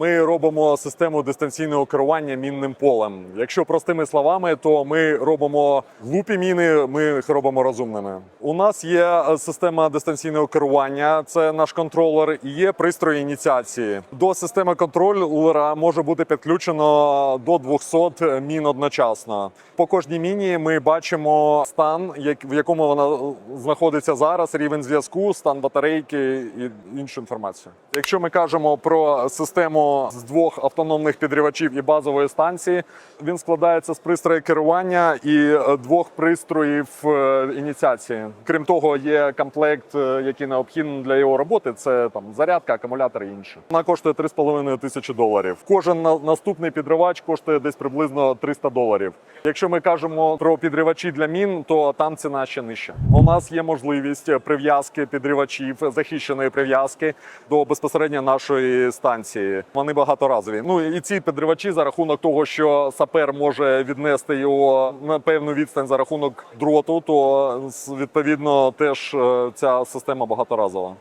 Ми робимо систему дистанційного керування мінним полем. Якщо простими словами, то ми робимо глупі міни, ми їх робимо розумними. У нас є е, система дистанційного керування, це наш контролер, і є пристрої ініціації. До системи контролера може бути підключено до 200 мін одночасно. По кожній міні ми бачимо стан, в якому вона знаходиться зараз, рівень зв'язку, стан батарейки і іншу інформацію. Якщо ми кажемо про систему з двох автономних підривачів і базової станції, він складається з пристрою керування і е, двох пристроїв е, ініціації. Крім того, є комплект, е, який необхідний для його роботи. Це там зарядка, акумулятор і інше. Вона коштує 3,5 тисячі доларів. Кожен на- наступний підривач коштує десь приблизно 300 доларів. Якщо ми кажемо про підривачі для мін, то там ціна ще нижча. У нас є можливість прив'язки підривачів, захищеної прив'язки до безпосередньо нашої станції. Вони багаторазові. Ну і ці підривачі за рахунок того, що сапер може віднести його на певну відстань за рахунок дроту, то відповідно теж е, ця система багаторазова.